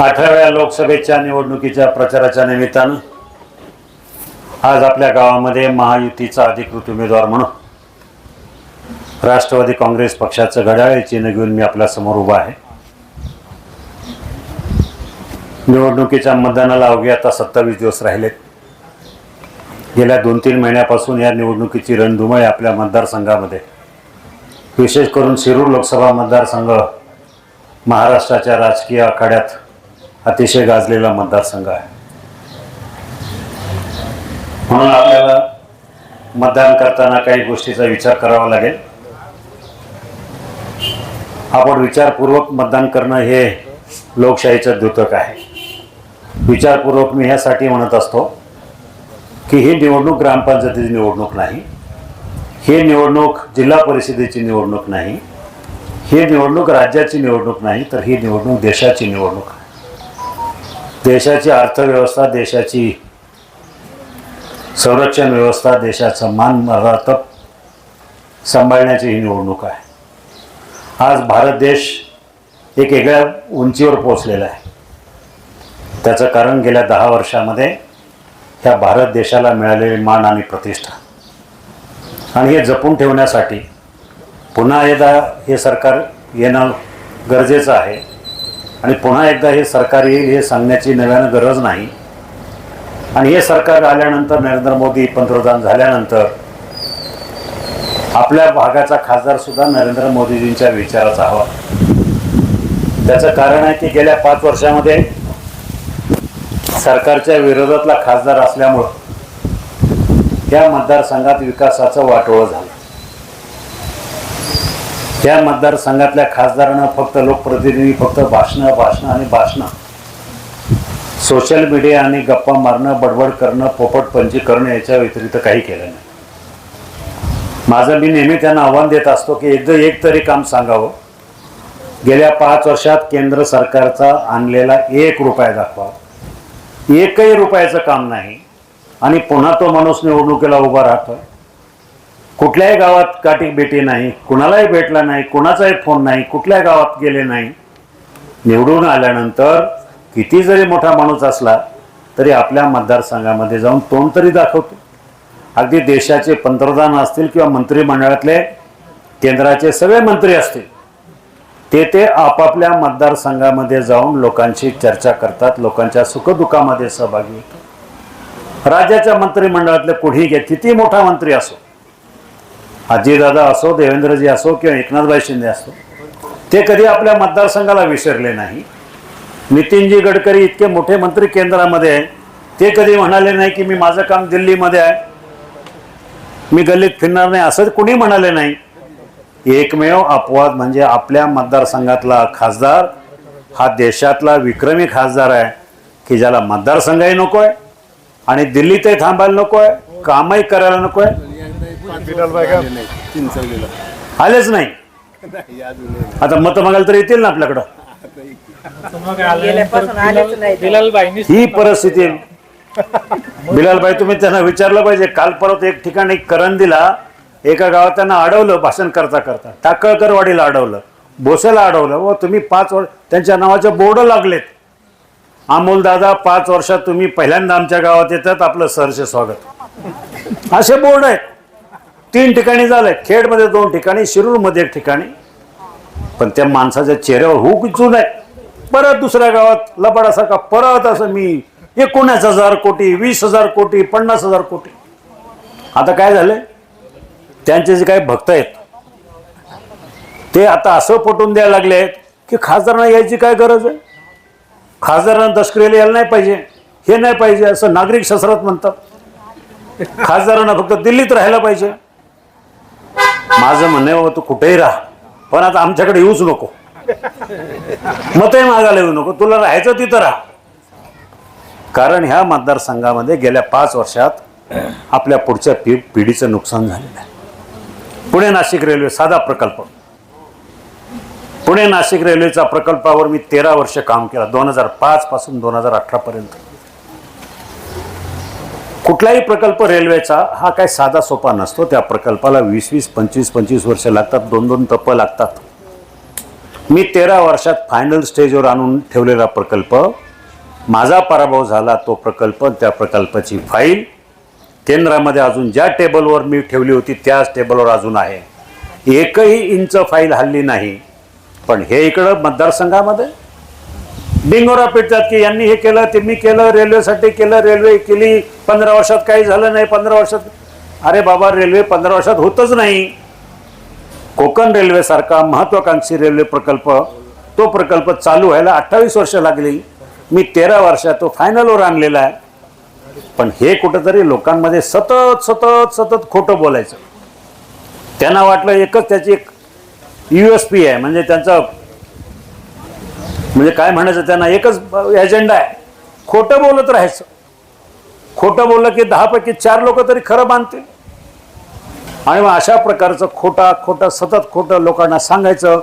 अठराव्या लोकसभेच्या निवडणुकीच्या प्रचाराच्या निमित्तानं आज आपल्या गावामध्ये महायुतीचा अधिकृत उमेदवार म्हणून राष्ट्रवादी काँग्रेस पक्षाचं घड्याळ चिन्ह घेऊन मी आपल्यासमोर उभा आहे. निवडणुकीच्या मतदानाला अवघे आता सत्तावीस दिवस राहिलेत गेल्या दोन तीन महिन्यापासून या निवडणुकीची रणधुमाळी आपल्या मतदारसंघामध्ये. विशेष करून शिरूर लोकसभा मतदारसंघ महाराष्ट्राच्या राजकीय आखाड्यात अतिशय गाजलेला मतदारसंघ आहे. म्हणून आपल्याला मतदान करताना काही गोष्टीचा विचार करावा लागेल. आपण विचारपूर्वक मतदान करणं हे लोकशाहीचं द्योतक आहे. विचारपूर्वक मी ह्यासाठी म्हणत असतो की ही निवडणूक ग्रामपंचायतीची निवडणूक नाही. ही निवडणूक जिल्हा परिषदेची निवडणूक नाही. ही निवडणूक राज्याची निवडणूक नाही तर ही निवडणूक देशाची निवडणूक देशाची अर्थव्यवस्था देशाची संरक्षण व्यवस्था देशाचं मान मर्यादा सांभाळण्याची ही निवडणूक आहे. आज भारत देश एक वेगळ्या उंचीवर पोचलेला आहे. त्याचं कारण गेल्या दहा वर्षामध्ये ह्या भारत देशाला मिळालेली मान आणि प्रतिष्ठा. आणि हे जपून ठेवण्यासाठी पुन्हा एकदा हे सरकार येणं गरजेचं आहे. आणि पुन्हा एकदा हे सरकार येईल हे सांगण्याची नव्यानं गरज नाही. आणि हे सरकार आल्यानंतर नरेंद्र मोदी पंतप्रधान झाल्यानंतर आपल्या भागाचा खासदार सुद्धा नरेंद्र मोदीजींच्या विचाराचा हवा त्याचं कारण आहे की गेल्या पाच वर्षामध्ये सरकारच्या विरोधातला खासदार असल्यामुळं या मतदारसंघात विकासाचं वाटोळं झालं. या मतदारसंघातल्या खासदारांना फक्त लोकप्रतिनिधी फक्त भाषणं भाषणं आणि भाषणं. सोशल मीडिया आणि गप्पा मारणं बडबड करणं पोपटपंची करणं याच्या व्यतिरिक्त काही केलं नाही. माझं मी नेहमी त्यांना आव्हान देत असतो की एकदा एक तरी काम सांगावं. गेल्या पाच वर्षात केंद्र सरकारचा आणलेला एक रुपया दाखवा. एकही रुपयाचं काम नाही. आणि पुन्हा तो माणूस निवडणुकीला उभा राहतोय. कुठल्याही गावात काठी भेटी नाही कुणालाही भेटला नाही कुणाचाही फोन नाही कुठल्या गावात गेले नाही निवडून आल्यानंतर किती जरी मोठा माणूस असला तरी आपल्या मतदारसंघामध्ये जाऊन तोंड तरी दाखवतो. अगदी देशाचे पंतप्रधान असतील किंवा मंत्रिमंडळातले केंद्राचे सगळे मंत्री असतील ते ते आपापल्या मतदारसंघामध्ये जाऊन लोकांशी चर्चा करतात लोकांच्या सुखदुःखामध्ये सहभागी होतात. राज्याच्या मंत्रिमंडळातले कुठेही घ्या किती मोठा मंत्री असो आजीदादा असो देवेंद्रजी असो किंवा एकनाथभाई शिंदे असो ते कधी आपल्या मतदारसंघाला विसरले नाही. नितीनजी गडकरी इतके मोठे मंत्री केंद्रामध्ये आहे ते कधी म्हणाले नाही की मी माझं काम दिल्लीमध्ये आहे. मी गल्लीत फिरणार नाही असं कुणी म्हणाले नाही. एकमेव अपवाद म्हणजे आपल्या मतदारसंघातला खासदार हा देशातला विक्रमी खासदार आहे की ज्याला मतदारसंघही नको आहे आणि दिल्लीतही थांबायला नको आहे कामही करायला नको आहे आलेच नाही. आता मत मागायला तर येतील ना आपल्याकडं. गेल्यापासून आलेच नाही बिलालबाईंनी ही परिस्थिती आहे. बिलालबाई तुम्ही त्यांना विचारलं पाहिजे. काल परत एक ठिकाणी करंदीला एका गावात त्यांना अडवलं भाषण करता करता. टाकळकरवाडीला अडवलं. भोसेला अडवलं. व तुम्ही पाच वर्ष त्यांच्या नावाचे बोर्ड लागलेत. अमोल दादा पाच वर्षात तुम्ही पहिल्यांदा आमच्या गावात येतात. आपलं सहर्ष स्वागत. असे बोर्ड आहेत. तीन ठिकाणी झालंय. खेडमध्ये दोन ठिकाणी शिरूरमध्ये एक ठिकाणी. पण त्या माणसाच्या चेहऱ्यावर हुक इच्छून आहे परत दुसऱ्या गावात लबाडासारखा परत असं मी एकोणीस हजार कोटी वीस हजार कोटी पन्नास हजार कोटी. आता काय झालंय? त्यांचे जे काही भक्त आहेत ते आता असं पटवून द्यायला लागले आहेत की खासदारांना यायची काय गरज आहे? खासदारांना दशकरीला यायला नाही पाहिजे. हे नाही पाहिजे असं नागरिक शास्त्रात म्हणतात. खासदारांना फक्त दिल्लीत राहायला पाहिजे. माझं म्हणणं आहे बाबा तू कुठेही राहा. पण आता आमच्याकडे येऊच नको. मतही मागायला येऊ नको. तुला राहायचं तिथं राहा. कारण ह्या मतदारसंघामध्ये गेल्या पाच वर्षात आपल्या पुढच्या पी पिढीचं नुकसान झालेलं आहे. पुणे नाशिक रेल्वे साधा प्रकल्प. पुणे नाशिक रेल्वेच्या प्रकल्पावर मी तेरा वर्ष काम केलं. दोन हजार पाच पासून दोन हजार अठरापर्यंत कुठलाही प्रकल्प रेल्वेचा हा काय साधा सोपा नसतो. त्या प्रकल्पाला वीस वीस पंचवीस पंचवीस वर्ष लागतात. दोन दोन टप्प लागतात. मी तेरा वर्षात फायनल स्टेजवर आणून ठेवलेला प्रकल्प माझा पराभव झाला तो प्रकल्प त्या प्रकल्पाची फाईल केंद्रामध्ये अजून ज्या टेबलवर मी ठेवली होती त्याच टेबलवर अजून आहे. एकही इंच फाईल हल्ली नाही. पण हे इकडं मतदारसंघामध्ये डिंगोरा पेटतात की यांनी हे केलं ते मी केलं रेल्वेसाठी केलं रेल्वे केली. पंधरा वर्षात काही झालं नाही पंधरा वर्षात. अरे बाबा रेल्वे पंधरा वर्षात होतच नाही. कोकण रेल्वेसारखा महत्वाकांक्षी रेल्वे प्रकल्प तो प्रकल्प चालू व्हायला अठ्ठावीस वर्ष लागली. मी तेरा वर्षात तो फायनलवर आणलेला आहे. पण हे कुठंतरी लोकांमध्ये सतत सतत सतत खोटं बोलायचं. त्यांना वाटलं एकच त्याची एक यू एस पी आहे म्हणजे त्यांचं म्हणजे काय म्हणायचं त्यांना? एकच एजेंडा आहे. खोटं बोलत राहायचं. खोटं बोललं की दहापैकी चार लोक तरी खरं मानतील. आणि मग अशा प्रकारचं खोटा खोटं सतत खोटं लोकांना सांगायचं